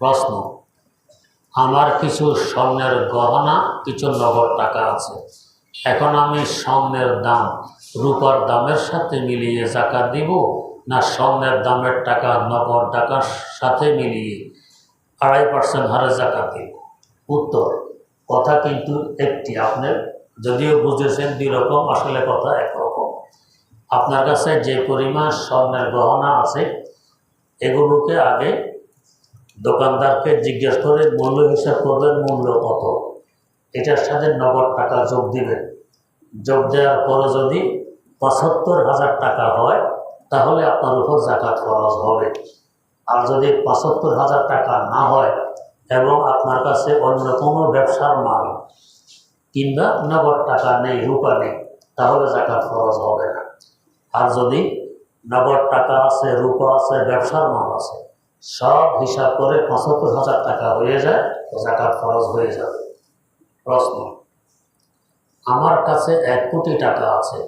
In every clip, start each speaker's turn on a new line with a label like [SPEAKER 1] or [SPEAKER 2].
[SPEAKER 1] প্রশ্ন, আমার কিছু স্বর্ণের গহনা, কিছু নগদ টাকা আছে। এখন আমি স্বর্ণের দাম, রূপার দামের সাথে মিলিয়ে জাকাত দিব না স্বর্ণের দামের টাকা, নগদ টাকার সাথে মিলিয়ে আড়াই পার্সেন্ট হারে জাকাত দিব? উত্তর, কথা কিন্তু একটি আপনার, যদিও বুঝেছেন দুই রকম, আসলে কথা একরকম আপনার কাছে যে পরিমাণ স্বর্ণের গহনা আছে, এগুলোকে আগে দোকানদারকে জিজ্ঞেস করে, মূল্য হিসাব করবেন, মূল্য কত? এটার সাথে নগদ টাকা যোগ দিবেন। যোগ দেওয়ার পরে যদি পঁচাত্তর হাজার টাকা হয়, তাহলে আপনার উপর জাকাত খরচ হবে। আর যদি পঁচাত্তর হাজার টাকা না হয় এবং আপনার কাছে অন্য কোনো ব্যবসার মাল কিংবা নগদ টাকা নেই, রূপা নেই, তাহলে জাকাত খরচ হবে না। আর যদি নগদ টাকা আছে, রূপা আছে, ব্যবসার মাল আছে সব হিসাব করে পঁচাত্তর হাজার টাকা হয়ে যায়, জাকাত খরচ হয়ে যাবে প্রশ্ন, আমার কাছে এক কোটি টাকা আছে,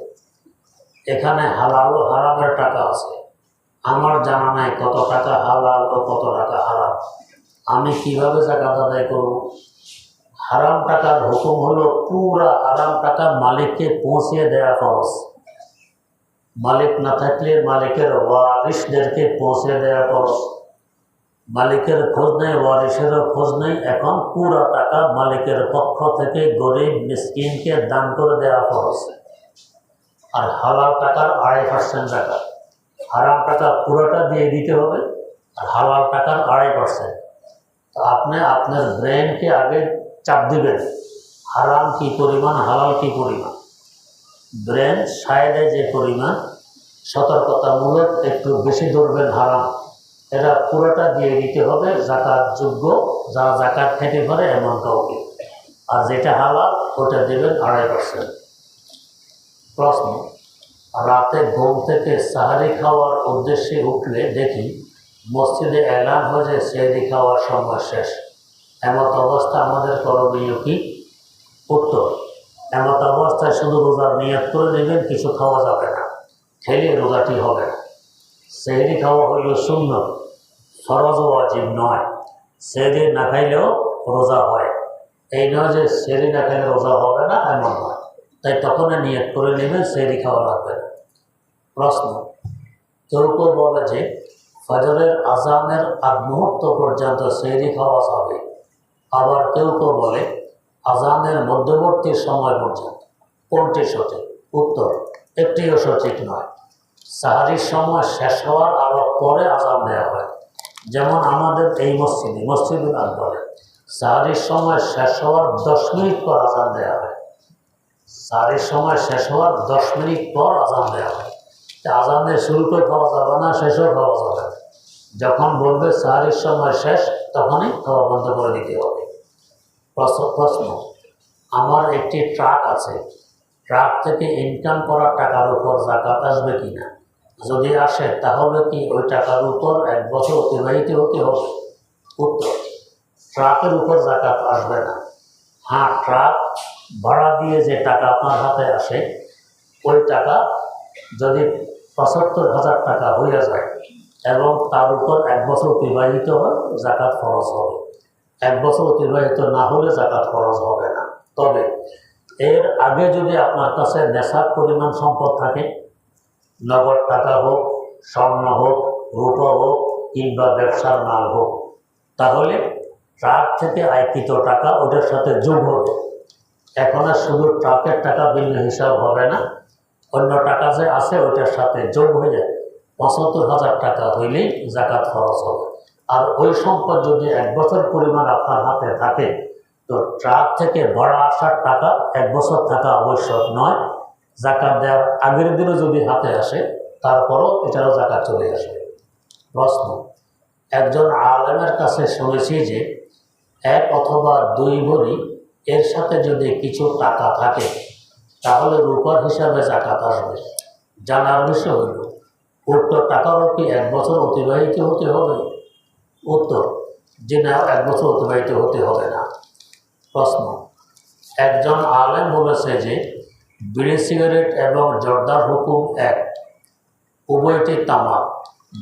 [SPEAKER 1] এখানে হালাল ও হারামের টাকা আছে। আমার জানা নাই কত টাকা হালাল ও কত টাকা হারাম। আমি কীভাবে জাকাত আদায় করব? হারাম টাকার হুকুম হলো পুরা হারাম টাকা মালিককে পৌঁছিয়ে দেওয়া খরচ মালিক না থাকলে মালিকের ওয়ারিসদেরকে পৌঁছে দেওয়া খরচ মালিকের খোঁজ নেই, ওয়ারিসেরও খোঁজ নেই। এখন পুরো টাকা মালিকের পক্ষ থেকে গরিব মিসকিনকে দান করে দেওয়া খরচ আর হালাল টাকার আড়াই পার্সেন্ট টাকা। হারাম টাকা পুরোটা দিয়ে দিতে হবে, আর হালাল টাকার আড়াই পার্সেন্ট তো আপনি আপনার ব্রেনকে আগে চাপ দিবেন, হারাম কি পরিমাণ, হালাল কি পরিমাণ। ব্রেন সাইডে যে পরিমাণ, সতর্কতামূলক একটু বেশি ধরবেন হারাম। এটা পুরোটা দিয়ে দিতে হবে, জাকাত যোগ্য, যারা জাকাত খেতে পারে এমন কাউকে। আর যেটা হালাল, ওটা দেবেন আড়াই পার্সেন্ট প্রশ্ন, রাতে ঘুম থেকে সাহারি খাওয়ার উদ্দেশ্যে উঠলে দেখি মসজিদে অ্যালার্ম হয়ে সেহরি খাওয়ার সময় শেষ। এমত অবস্থা আমাদের করণীয় কি? উত্তর, এমত অবস্থায় শুধু রোজার নিয়ত করে নেবেন, কিছু খাওয়া যাবে না। খেলে রোজাটি হবে না। সেহরি খাওয়া হইল শূন্য ফরজ ওয়াজিব নয়। সেহরি না খাইলেও রোজা হয়। এই নয় যে সেহরি না খাইলে রোজা হবে না, এমন নয়। তাই তখন নিয়ত করে নেবেন সেহরি খাওয়া লাগবে না। প্রশ্ন কেউ বলে যে, ফজরের আজানের আগ মুহূর্ত পর্যন্ত সেহরি খাওয়া যাবে। আবার কেউ কেউ বলে আজানের মধ্যবর্তী সময় পর্যন্ত। কোনটি সঠিক? উত্তর, একটিও সঠিক নয়। সাহারির সময় শেষ হওয়ার আরও পরে আজান দেওয়া হয়। যেমন আমাদের এই মসজিদে, মসজিদুল আকবরে। সাহারির সময় শেষ হওয়ার দশ মিনিট পর আজান দেওয়া হয়। সাহারির সময় শেষ হওয়ার দশ মিনিট পর আজান দেওয়া হয়। আজানের শুরুতে খাওয়া যাবে না শেষেও খাওয়া যাবে। যখন বলবে সাহারির সময় শেষ, তখনই খাওয়া বন্ধ করে দিতে হবে। প্রশ্ন আমার একটি ট্রাক আছে। ট্রাক থেকে ইনকাম করা টাকার উপর জাকাত আসবে কি না যদি আসে, তাহলে কি ওই টাকার উপর এক বছর অতিবাহিত হতে হবে? উত্তর, ট্রাকের উপর জাকাত আসবে না। হ্যাঁ ট্রাক ভাড়া দিয়ে যে টাকা আপনার হাতে আসে, ওই টাকা যদি পঁচাত্তর হাজার টাকা হয়ে যায় এবং তার উপর এক বছর অতিবাহিত হয় জাকাত খরচ হবে। এক বছর অতিবাহিত না হলে জাকাত খরচ হবে না। তবে এর আগে যদি আপনার কাছে নেশার পরিমাণ সম্পদ থাকে নগদ টাকা হোক, স্বর্ণ হোক, রূপা হোক, কিংবা ব্যবসার মাল হোক। তাহলে ট্রাক থেকে আয়কৃত টাকা ওটার সাথে যোগ হবে। এখন আর শুধু ট্রাকের টাকা ভিন্ন হিসাব হবে না, অন্য টাকা যে আছে ওটার সাথে যোগ হয়ে যায় পঁচাত্তর হাজার টাকা হইলেই জাকাত খরচ হবে। আর ওই সম্পদ যদি এক বছর পরিমাণ আপনার হাতে থাকে, তো ট্রাক থেকে ভাড়া আসার টাকা এক বছর থাকা আবশ্যক নয় জাকাত দেওয়ার আগের দিনও যদি হাতে আসে, তারপরও এটারও জাকাত চলে আসবে প্রশ্ন, একজন আলেমের কাছে শুনেছি যে, এক অথবা দুই ভরি এর সাথে যদি কিছু টাকা থাকে, তাহলে রূপার হিসাবে জাকাত আসবে। জানার বিষয় হইল উক্ত টাকারও কি এক বছর অতিবাহিত হতে হবে? উত্তর যে না এক বছর অতিবাহিত হতে হবে না। প্রশ্ন, একজন আলেম বলেছে যে বিড়ি সিগারেট এবং জর্দার হুকুম এক। উভয়টি তামাক।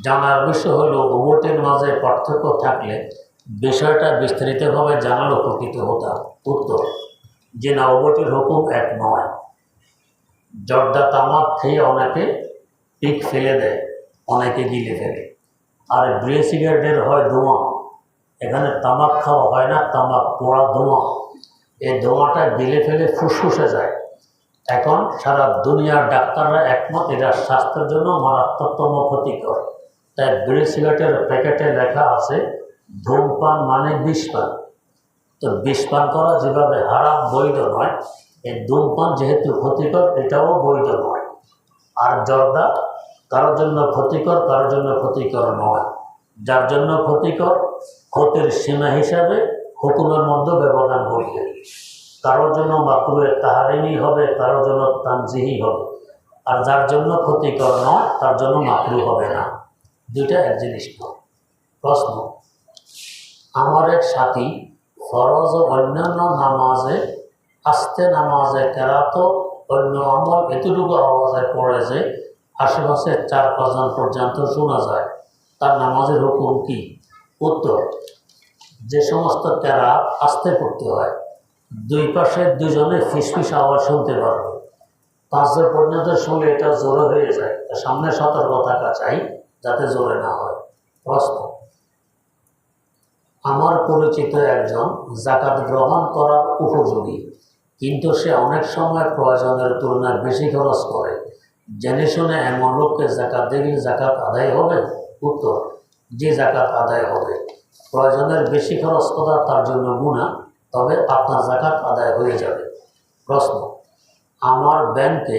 [SPEAKER 1] জানার বিষয় হলো, উভয়টির মাঝে পার্থক্য থাকলে বিষয়টা বিস্তারিতভাবে জানার উপকৃত হতাম উত্তর, যে না ওবটির হুকুম এক নয়। জর্দা তামাক খেয়ে অনেকে পিক ফেলে দেয়, অনেকে গিলে ফেলে। আর বিড়ি সিগারেটের হয় ধোঁয়া। এখানে তামাক খাওয়া হয় না, তামাক পোড়া ধোঁয়া। এই ধোঁয়াটা গিলে ফেলে ফুসফুসে যায়। এখন সারা দুনিয়ার ডাক্তাররা একমত এটা স্বাস্থ্যের জন্য মারাত্মকতম ক্ষতিকর। তাই বিড়ি সিগারেটের প্যাকেটে লেখা আছে, ধূমপান মানে বিষপান তো বিষপান করা যেভাবে হারাম, বৈধ নয়, এই ধূমপান যেহেতু ক্ষতিকর, এটাও বৈধ নয়। আর জর্দা, কারোর জন্য ক্ষতিকর, কারোর জন্য ক্ষতিকর নয়। যার জন্য ক্ষতিকর, ক্ষতির সীমা হিসাবে হুকুমের মধ্যে ব্যবধান ঘটবে। কারোর জন্য মাকরুয়ের তাহারিমি হবে, কারোর জন্য তানজিহি হবে। আর যার জন্য ক্ষতিকর নয়, তার জন্য মাকরু হবে না। দুইটা এক জিনিস নয়। প্রশ্ন, আমার এক সাথী ফরজ ও অন্যান্য নামাজে, আস্তে নামাজে কেরাত অন্য আমল এতটুকু আওয়াজে পড়ে যে আশেপাশে চার পাঁচজন পর্যন্ত শোনা যায়। তার নামাজের হুকুম কি? উত্তর, যে সমস্ত কেরাত আস্তে পড়তে হয়। দুই পাশে দুজনে ফিসফিস আওয়াজ শুনতে পারবে পাঁচজন পর্যন্ত শুনলে এটা জোরে হয়ে যায়। সামনে সতর্ক থাকা চাই, যাতে জোরে না হয়। প্রশ্ন। আমার পরিচিত একজন জাকাত গ্রহণ করার উপযোগী, কিন্তু সে অনেক সময় প্রয়োজনের তুলনায় বেশি খরচ করে। জেনে শুনে এমন লোককে জাকাত দিলে জাকাত আদায় হবে? উত্তর, যে জাকাত আদায় হবে। প্রয়োজনের বেশি খরচ করা তার জন্য গুণা তবে আপনার জাকাত আদায় হয়ে যাবে। প্রশ্ন, আমার ব্যাংকে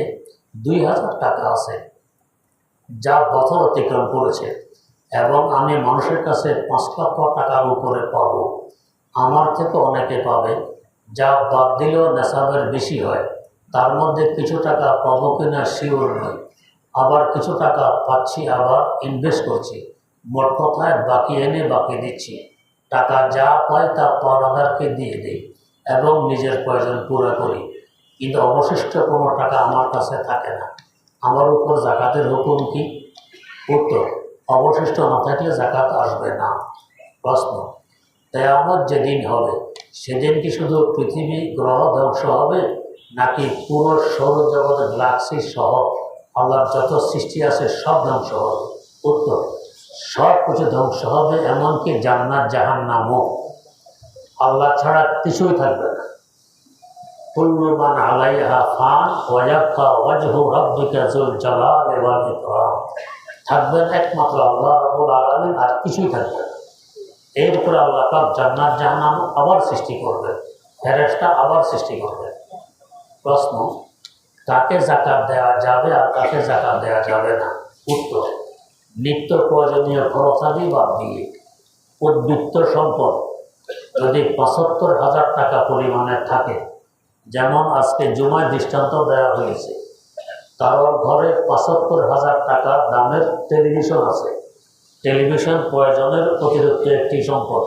[SPEAKER 1] দুই হাজার টাকা আছে, যা বছর অতিক্রম করেছে, এবং আমি মানুষের কাছে পাঁচ লক্ষ টাকার উপরে পাব। আমার থেকে অনেকে পাবে, যা বাদ দিলেও নেশাবের বেশি হয়। তার মধ্যে কিছু টাকা পাবো কিনা শিওর নয় আবার কিছু টাকা পাচ্ছি, আবার ইনভেস্ট করছি। মোট কথায় বাকি এনে বাকি দিচ্ছি। টাকা যা পাই তা পাওনাদারকে দিয়ে দিই এবং নিজের প্রয়োজন পুরো করি। কিন্তু অবশিষ্ট কোনো টাকা আমার কাছে থাকে না। আমার উপর জাকাতের হুকুম কি? উত্তর, অবশিষ্ট না থাকলে জাকাত আসবে না। প্রশ্ন, কেয়ামত যেদিন হবে, সেদিন কি শুধু পৃথিবী গ্রহ ধ্বংস হবে, নাকি পুরো সৌরজগৎ গ্লাক্সি সহ আল্লাহর যত সৃষ্টি আছে সব ধ্বংস হবে? উত্তর সব কিছু ধ্বংস হবে, এমনকি জান্নাত, জাহান্নামও। আল্লাহ ছাড়া কিছুই থাকবে না। কুল্লু মান আলাইহা ফান ওয়াজাক্কা ওয়াজহু রাব্বিকা যুল জালাল ওয়াল ইকরাম। থাকবেন একমাত্র আল্লাহ রাব্বুল আলামিন, আর কিছুই থাকবে না। এরপরে আল্লাহ পাক জান্নাত, জাহান্নাম আবার সৃষ্টি করবেন। ফেরেশতা আবার সৃষ্টি করবেন। প্রশ্ন, কাকে জাকাত দেওয়া যাবে আর কাকে জাকাত দেওয়া যাবে না? উত্তর নিত্য প্রয়োজনীয় খরচাদি বাদ দিয়ে উদ্বৃত্ত সম্পদ যদি পঁচাত্তর হাজার টাকা পরিমাণের থাকে, যেমন আজকে জুমায় দৃষ্টান্ত দেওয়া হয়েছে কারোর ঘরে পঁচাত্তর হাজার টাকা দামের টেলিভিশন আছে। টেলিভিশন প্রয়োজনের অতিরিক্ত একটি সম্পদ,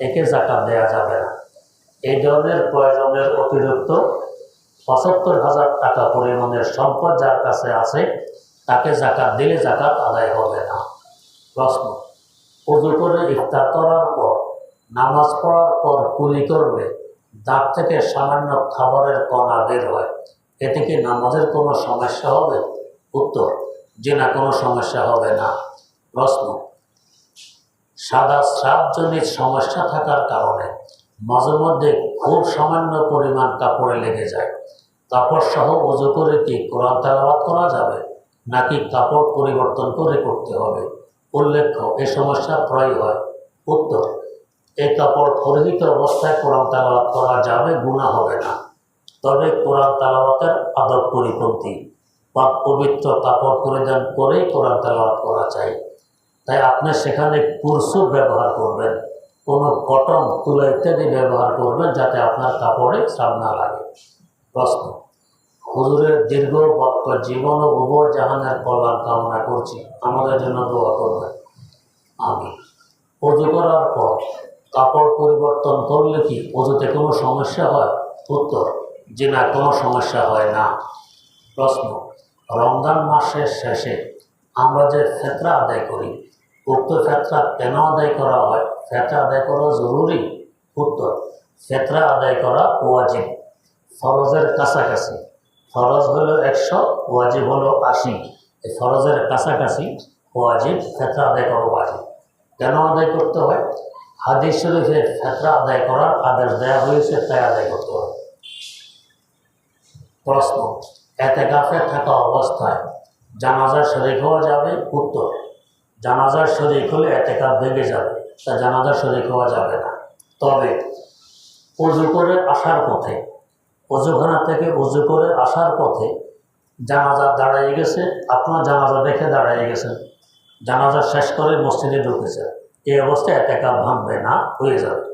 [SPEAKER 1] একে জাকাত দেওয়া যাবে না। এই ধরনের প্রয়োজনের অতিরিক্ত পঁচাত্তর হাজার টাকা পরিমাণের সম্পদ যার কাছে আছে তাকে জাকাত দিলে জাকাত আদায় হবে না। প্রশ্ন, উজু করে ইফতার করার পর, নামাজ পড়ার পর কুলি করবে দাঁত থেকে সামান্য খাবারের কণা বের হয়। এতে কি নামাজের কোনো সমস্যা হবে? উত্তর, যে না, কোনো সমস্যা হবে না। প্রশ্ন, সাদা স্রাবজনিত সমস্যা থাকার কারণে মাঝে মধ্যে খুব সামান্য পরিমাণ কাপড়ে লেগে যায়। কাপড় সহ অজু করে কি কোরআন তেলাওয়াত করা যাবে? নাকি কাপড় পরিবর্তন করে করতে হবে? উল্লেখ্য, এ সমস্যা প্রায় হয়। উত্তর এই কাপড় পরিহিত অবস্থায় কোরআন তেলাওয়াত করা যাবে গুণা হবে না। তবে কোরআন তেলাওয়াতের আদব পরিপন্থী। পাক পবিত্র কাপড় পরিধান করেই কোরআন তেলাওয়াত করা চাই। তাই আপনি সেখানে কুরসু ব্যবহার করবেন। কোনো কটন তুলা ইত্যাদি ব্যবহার করবেন, যাতে আপনার কাপড়ে শ্রাপ না লাগে। প্রশ্ন হুজুরের দীর্ঘ বক্ত জীবন ও উভয় জাহানের কল্যাণ কামনা করছি। আমাদের জন্য দোয়া করবেন। আমি অজু করার পর কাপড় পরিবর্তন করলে কি অজুতে কোনো সমস্যা হয়? উত্তর, যে না, কোনো সমস্যা হয় না। প্রশ্ন, রমজান মাসের শেষে আমরা যে ফেতরা আদায় করি, উক্ত ফেতরা কেন আদায় করা হয়? ফেতরা আদায় করা জরুরি? উত্তর, ফেতরা আদায় করা ওয়াজিব, ফরজের কাছাকাছি। ফরজ হলো একশো, ওয়াজিব হলো আশি। এই ফরজের কাছাকাছি ওয়াজিব, ফেতরা আদায় করা ওয়াজিব। কেন আদায় করতে হয়? হাদিস শরীফে ফেতরা আদায় করার আদেশ দেওয়া হয়েছে, তাই আদায় করতে হয়। প্রশ্ন এতে গাফে থাকা অবস্থায় জানাজার শরীর হওয়া যাবে? উত্তর জানাজার শরীর হলে এতে কাপ ভেঙে যাবে, তা জানাজার শরীর হওয়া যাবে না। তবে উজু করে আসার পথে অজুখানা থেকে উজু করে আসার পথে জানাজা দাঁড়াইয়ে গেছে, আপনার জানাজা দেখে দাঁড়াইয়ে গেছেন। জানাজা শেষ করে মসজিদে ঢুকেছে। এই অবস্থায় এত একা ভাঙবে না, হয়ে যাবে।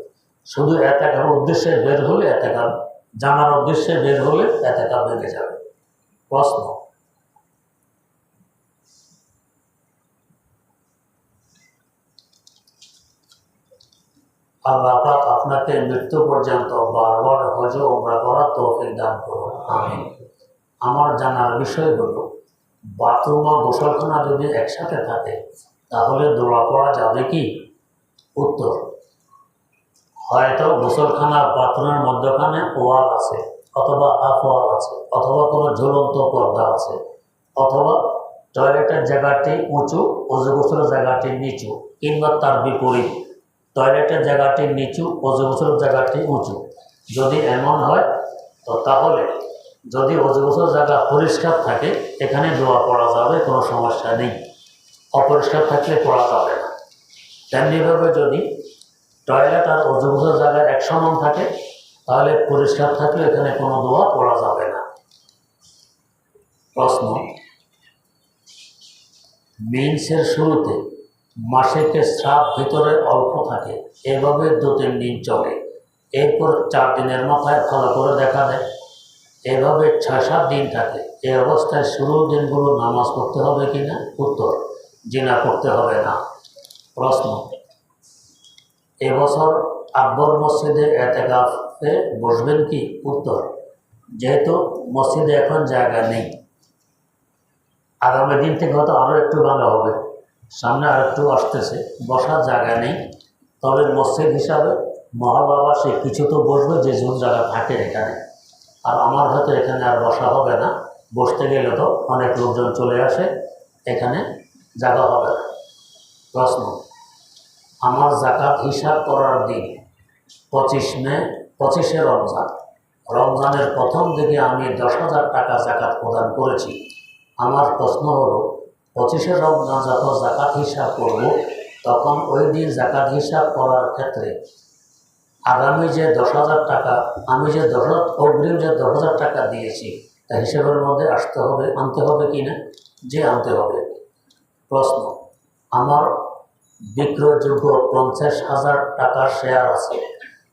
[SPEAKER 1] শুধু এত এতেকার উদ্দেশ্যে বের হলে এত একা জানার উদ্দেশ্যে বের হলে এত একা ভেঙে যাবে। প্রশ্ন আল্লাহ পাক আপনাকে মৃত্যু পর্যন্ত বারবার হজ ওমরা করার তৌফিক দান করুন। আমি আমার জানার বিষয় হলো, বাথরুম ও গোসলখানা যদি একসাথে থাকে, তাহলে দোয়া পড়া যাবে কি? উত্তর, হয়তো গোসলখানা বাথরুমের মধ্যখানে ওয়াল আছে, অথবা হাফ ওয়াল আছে, অথবা কোনো ঝুলন্ত পর্দা আছে, অথবা টয়লেটের জায়গাটি উঁচু অজু গোসলের জায়গাটি নিচু, কিংবা তার বিপরীত। টয়লেটের জায়গাটি নিচু অজু গোসলের জায়গাটি উঁচু। যদি এমন হয়, তো তাহলে যদি অজু গোসল জায়গা পরিষ্কার থাকে, এখানে দোয়া পড়া যাবে, কোনো সমস্যা নেই। অপরিষ্কার থাকলে পড়া যাবে না। তেমনিভাবে যদি টয়লেট আর অজু গোসল জায়গায় এক সমান থাকে, তাহলে পরিষ্কার থাকলে এখানে কোনো দোয়া পড়া যাবে না। প্রশ্ন মেন্সের শুরুতে মাসিকে স্রাব ভিতরে অল্প থাকে। এভাবে দু তিন দিন চলে। এরপর চার দিনের মাথায় ভালো করে দেখা দেয়। এভাবে ছয় সাত দিন থাকে। এই অবস্থায় শুরুর দিনগুলো নামাজ পড়তে হবে কি না উত্তর, জিনা করতে হবে না। প্রশ্ন এবছর আকবর মসজিদে এতেকাফে বসবেন কি? উত্তর, যেহেতু মসজিদে এখন জায়গা নেই। আগামী দিন থেকে হয়তো আরও একটু ভালো হবে। সামনে আর একটু আসতেছে, বসার জায়গা নেই। তবে মসজিদ হিসাবে মহাবাবাসে কিছু তো বসবে যে জন জায়গা থাকে এখানে। আর আমার হয়তো এখানে আর বসা হবে না। বসতে গেলে তো অনেক লোকজন চলে আসে, এখানে জায়গা হবে না। প্রশ্ন, আমার জাকাত হিসাব করার দিন পঁচিশ মে, পঁচিশে রমজান। রমজানের প্রথম দিকে আমি দশ হাজার টাকা জাকাত প্রদান করেছি। আমার প্রশ্ন হলো পঁচিশে রমজান যখন জাকাত হিসাব করব, তখন ওই দিন জাকাত হিসাব করার ক্ষেত্রে আগামী যে দশ হাজার টাকা, আমি যে দশ অগ্রিম যে দশ হাজার টাকা দিয়েছি, তা হিসেবের মধ্যে আসতে হবে, আনতে হবে কি না? যে আনতে হবে। প্রশ্ন, আমার বিক্রয়যোগ্য পঞ্চাশ হাজার টাকার শেয়ার আছে।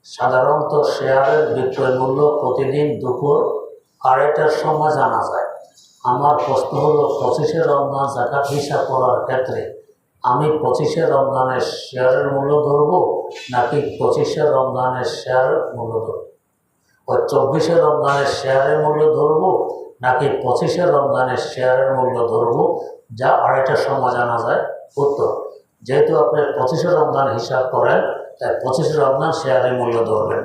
[SPEAKER 1] সাধারণত শেয়ারের বিক্রয় মূল্য প্রতিদিন দুপুর আড়াইটার সময় জানা যায়। আমার প্রশ্ন হলো, পঁচিশে রমজান জাকাত হিসাব করার ক্ষেত্রে আমি পঁচিশে রমজানের শেয়ারের মূল্য ধরবো, নাকি পঁচিশে রমজানের শেয়ারের মূল্য ধরবো? ওই চব্বিশে রমজানের শেয়ারের মূল্য ধরবো, নাকি পঁচিশে রমজানের শেয়ারের মূল্য ধরবো? যা আড়াইটার সময় জানা যায়। উত্তর, যেহেতু আপনি পঁচিশে রমজান হিসাব করেন, তাই পঁচিশে রমজান শেয়ারের মূল্য ধরবেন।